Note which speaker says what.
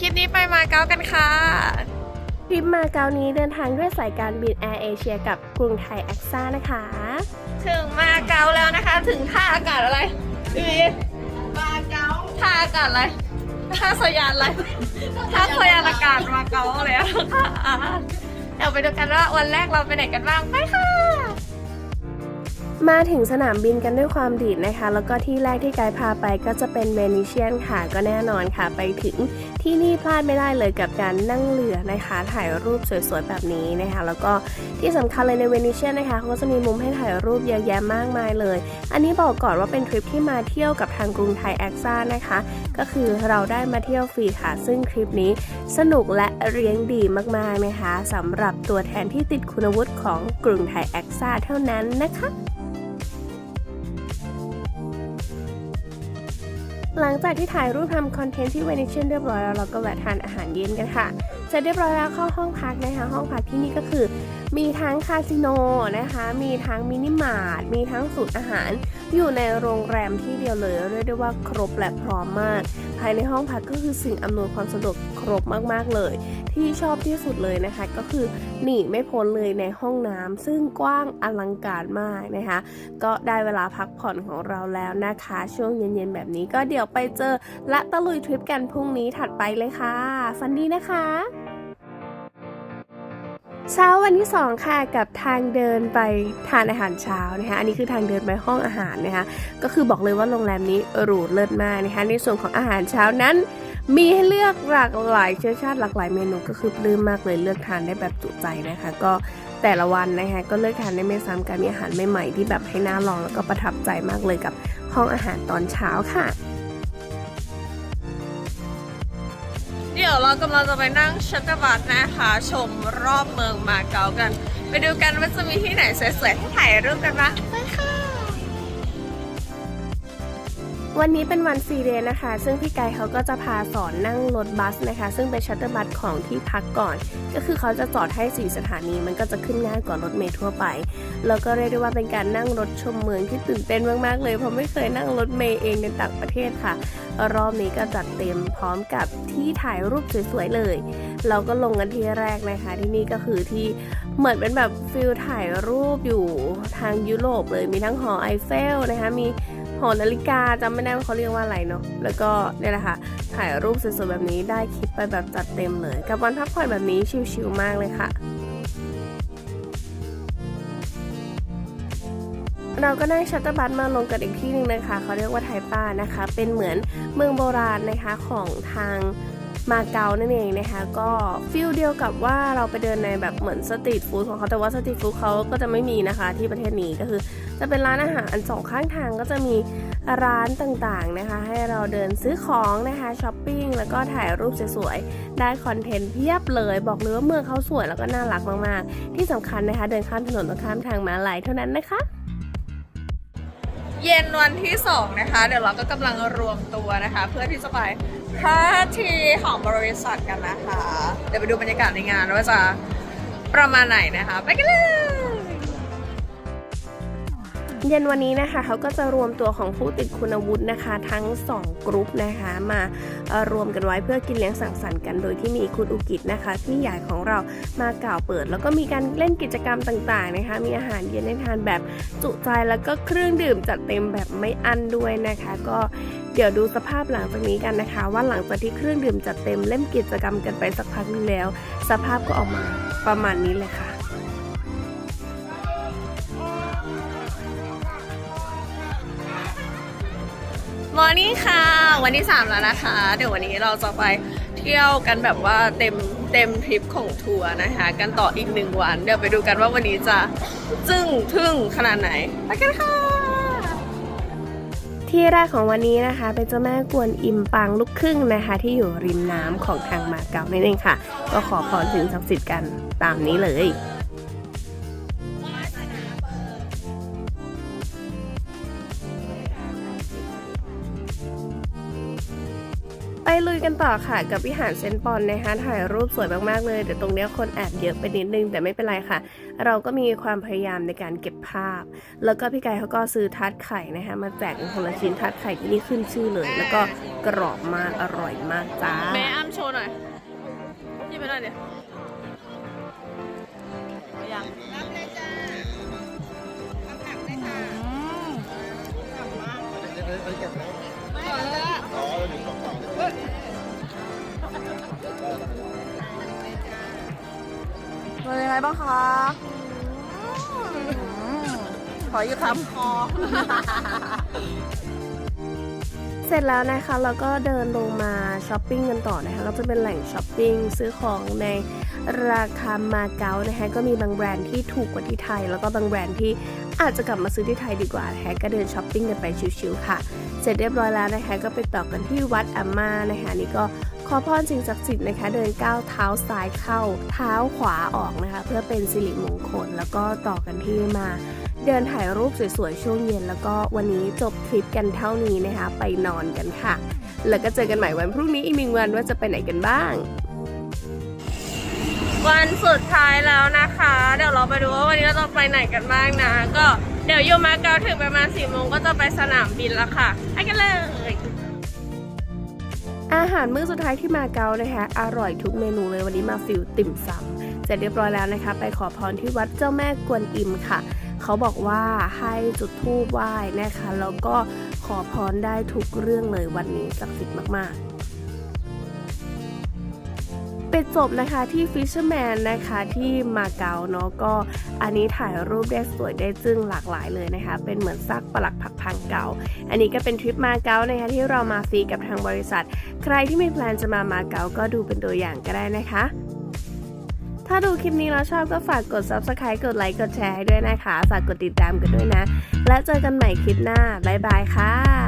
Speaker 1: คลิปนี้ไปมาเก๊ากันค่ะ
Speaker 2: ทริปมาเก๊านี้เดินทางด้วยสายการบินแอร์เอเชียกับกรุงไทยแอคซ่านะคะ
Speaker 1: ถึงมาเก๊าแล้วนะคะ ถึงท่าอากาศอะไรพี่วีมาเก๊าท่าอากาศอะไรท่าสยานอะไรท่าสยานอากาศมาเก๊าแล้วค่ะเดี๋ยวไปดูกันว่าวันแรกเราไปไหนกันบ้างไปค่ะ
Speaker 2: มาถึงสนามบินกันด้วยความดีดนะคะ แล้วก็ที่แรกที่ไกด์พาไปก็จะเป็นเวนิเชียนค่ะ ก็แน่นอนค่ะ ไปถึงที่นี่พลาดไม่ได้เลยกับการนั่งเรือนะคะ ถ่ายรูปสวยๆแบบนี้นะคะ แล้วก็ที่สำคัญเลยในเวนิเชียนนะคะเขาก็จะมีมุมให้ถ่ายรูปเยอะแยะมากมายเลย อันนี้บอกก่อนว่าเป็นทริปที่มาเที่ยวกับทางกรุงไทยแอคซ่านะคะ ก็คือเราได้มาเที่ยวฟรีค่ะ ซึ่งทริปนี้สนุกและเลี้ยงดีมากๆนะคะสำหรับตัวแทนที่ติดคุณวุฒิของกรุงไทยแอคซ่าเท่านั้นนะคะ หลังจากที่ถ่ายรูปทำคอนเทนต์ที่เวนิเชียนเรียบร้อยแล้วเราก็แวะทานอาหารเย็นกันค่ะเสร็จเรียบร้อยแล้วเข้าห้องพักนะคะห้องพักที่นี่ก็คือ มีทั้งคาสิโนนะคะ มีทั้งมินิมาร์ท มีทั้งสูตรอาหาร อยู่ในโรงแรมที่เดียวเลยเรียกได้ว่าครบและพร้อมมาก ภายในห้องพักก็คือสิ่งอำนวยความสะดวกครบมากๆเลย ที่ชอบที่สุดเลยนะคะ ก็คือหนีไม่พ้นเลยในห้องน้ำซึ่งกว้างอลังการมากนะคะ ก็ได้เวลาพักผ่อนของเราแล้วนะคะ ช่วงเย็นๆแบบนี้ก็เดี๋ยวไปเจอและตะลุยทริปกันพรุ่งนี้ถัดไปเลยค่ะฟันดีนะคะ เช้าวันที่ 2 ค่ะกับทางเดินไปทานอาหารเช้านะคะอันนี้คือทางเดินไปห้องอาหารนะคะก็คือบอกเลยว่าโรงแรมนี้หรูเลิศมากนะคะในส่วนของอาหารเช้านั้น มีให้เลือกหลากหลายเชื้อชาติหลากหลายเมนูก็คือปลื้มมากเลยเลือกทานได้แบบจุใจนะคะ ก็แต่ละวันนะคะก็เลือกทานได้ไม่ซ้ำกันมีอาหารใหม่ๆที่แบบให้น่าลองแล้วก็ประทับใจมากเลยกับห้องอาหารตอนเช้าค่ะ
Speaker 1: ดี๋ยวเรากำลังจะไปนั่งชัตเตอร์บัสนะคะ ชมรอบเมืองมาเก๊ากัน ไปดูกันว่าจะมีที่ไหนสวยๆให้ถ่ายรูปกันบ้างไปค่ะ
Speaker 2: วันนี้เป็นวันฟรีเดย์นะคะ ซึ่งพี่ไกเขาก็จะพาสอนนั่งรถบัสนะคะ ซึ่งเป็นชัตเตอร์บัสของที่พักก่อน ก็คือเขาจะจอดให้4สถานี มันก็จะขึ้นง่ายกว่ารถเมล์ทั่วไป แล้วก็เรียกได้ว่าเป็นการนั่งรถชมเมืองที่ตื่นเต้นมากๆเลย เพราะไม่เคยนั่งรถเมล์เองในต่างประเทศค่ะ รอบนี้ก็จัดเต็มพร้อมกับที่ถ่ายรูปสวยๆเลย เราก็ลงกันที่แรกนะคะ ที่นี่ก็คือที่เหมือนเป็นแบบฟิลถ่ายรูปอยู่ทางยุโรปเลย มีทั้งหอไอเฟลนะคะ มี หอนาฬิกาจำไม่ได้ว่าเขาเรียกว่าอะไรเนาะแล้วก็เนี่ยแหละค่ะถ่ายรูปสวยๆแบบนี้ได้คลิปไปแบบจัดเต็มเลย กับวันพักผ่อนแบบนี้ชิลๆมากเลยค่ะเราก็นั่งชัตเตอร์บัสมาลงกันอีกที่หนึ่งนะคะ เขาเรียกว่าไทป้านะคะ เป็นเหมือนเมืองโบราณนะคะของทาง มาเก๊านั่นเองนะคะก็ฟิลเดียวกับว่าเราไปเดินในแบบเหมือนสตรีทฟู้ดของเขาแต่ว่าสตรีทฟู้ดเขาก็จะไม่มีนะคะที่ประเทศนี้ก็คือ จะเป็นร้านอาหารสองข้างทางก็จะมีร้านต่างๆนะคะ ให้เราเดินซื้อของนะคะช้อปปิ้งแล้วก็ถ่ายรูปสวยๆได้คอนเทนต์เพียบเลย บอกเลยว่าเมืองเขาสวยแล้วก็น่ารักมากๆ ที่สำคัญนะคะ เดินข้ามถนนตรงข้ามทางมาลายเท่านั้นนะคะ
Speaker 1: เย็นวันที่สองนะคะ เดี๋ยวเราก็กำลังรวมตัวนะคะ เพื่อที่จะไปพาร์ทีของบริษัทกันนะคะ เดี๋ยวไปดูบรรยากาศในงานว่าจะประมาณไหนนะคะ ไปกันเลย
Speaker 2: เย็นวันนี้นะคะเขาก็จะรวมตัวของผู้ติดคุณวุฒินะคะ ทั้ง 2 กรุ๊ปนะคะ มารวมกันไว้เพื่อกินเลี้ยงสังสรรค์กัน โดยที่มีคุณอุกิจนะคะพี่ใหญ่ของเรามากล่าวเปิด แล้วก็มีการเล่นกิจกรรมต่างๆนะคะ มีอาหารเย็นให้ทานแบบจุใจแล้วก็เครื่องดื่มจัดเต็มแบบไม่อั้นด้วยนะคะ ก็เดี๋ยวดูสภาพหลังจากนี้กันนะคะ ว่าหลังจากที่เครื่องดื่มจัดเต็มเล่นกิจกรรมกันไปสักพักนึงแล้ว สภาพก็ออกมาประมาณนี้เลยค่ะ
Speaker 1: มอร์นิ่งค่ะ วันที่ 3 แล้วนะคะ เดี๋ยววันนี้เราจะไปเที่ยวกันแบบว่าเต็มเต็มทริปของทัวร์นะคะ กันต่ออีกหนึ่งวัน เดี๋ยวไปดูกันว่าวันนี้จะจึ้งทึ่งขนาดไหนไปกันค่ะ
Speaker 2: ที่แรกของวันนี้นะคะ เป็นเจ้าแม่กวนอิมปางลูกครึ่งนะคะ ที่อยู่ริมน้ำของทางมาเก๊านั่นเองค่ะ ก็ขอพรถึงศักดิ์สิทธิ์กันตามนี้เลย ลุยกันต่อค่ะ กับวิหารเซนต์ปอนนะคะถ่ายรูปสวยมากๆเลยแต่ตรงเนี้ยคนแอบเยอะไปนิดนึงแต่ไม่เป็นไรค่ะ เราก็มีความพยายามในการเก็บภาพ แล้วก็พี่ไก่เขาก็ซื้อทัดไข่นะคะมาแจกเป็นคนละชิ้นทัดไข่ที่นี่ขึ้นชื่อเลย แล้วก็กรอบมากอร่อยมากจ้า
Speaker 1: แม่อ้ำโชว์หน่อยหยิบไปหน่อยเดี๋ยวยัง
Speaker 3: รับเลยจ้าคำถักเลยค่ะ
Speaker 1: บ้างคะอืมขออยู่คำคอ
Speaker 2: เสร็จแล้วนะคะเราก็เดินลงมาช้อปปิ้งกันต่อนะคะก็จะเป็นแหล่งช้อปปิ้งซื้อของในราคามาเก๊านะคะก็มีบางแบรนด์ที่ถูกกว่าที่ไทย แล้วก็บางแบรนด์ที่อาจจะกลับมาซื้อที่ไทยดีกว่านะคะก็เดินช้อปปิ้งกันไปชิวๆค่ะ เสร็จเรียบร้อยแล้วนะคะก็ไปต่อกันที่วัดอาม่านะคะนี่ก็ ขอพรสิ่งศักดิ์สิทธิ์นะคะ เดินก้าวเท้าซ้ายเข้า เท้าขวาออกนะคะ เพื่อเป็นสิริมงคล แล้วก็ต่อกันที่มา เดินถ่ายรูปสวยๆ ช่วงเย็น แล้วก็วันนี้จบทริปกันเท่านี้นะคะ ไปนอนกันค่ะ แล้วก็เจอกันใหม่วันพรุ่งนี้อีกหนึ่งวันว่าจะไปไหนกันบ้าง
Speaker 1: วันสุดท้ายแล้วนะคะ เดี๋ยวเราไปดูว่าวันนี้เราจะไปไหนกันบ้างนะ ก็เดี๋ยวอยู่มาเก๊าถึงประมาณสี่โมงก็จะไปสนามบินแล้วค่ะไปกันเลย
Speaker 2: อาหารมื้อสุดท้ายที่มาเก๊านะคะอร่อยทุกเมนูเลยวันนี้มาฟิลติ่มซำเสร็จเรียบร้อยแล้วนะคะ ไปขอพรที่วัดเจ้าแม่กวนอิมค่ะ เขาบอกว่าให้จุดธูปไหว้นะคะแล้วก็ขอพรได้ทุกเรื่องเลยวันนี้ศักดิ์สิทธิ์มากๆ ปิดจบนะคะที่ Fisherman นะคะที่มาเก๊าเนาะก็อันนี้ถ่ายรูปได้สวยได้จึ้งหลากหลายเลยนะคะ เป็นเหมือนซากปลักผักพังเก่า อันนี้ก็เป็นทริปมาเก๊านะคะที่เรามาฟรีกับทางบริษัท ใครที่มีแพลนจะมามาเก๊าก็ดูเป็นตัวอย่างก็ได้นะคะถ้าดูคลิปนี้แล้วชอบก็ฝากกด subscribe กดไลค์ กดแชร์ให้ด้วยนะคะ ฝากกดติดตามกันด้วยนะ และเจอกันใหม่คลิปหน้า บ๊ายบายค่ะ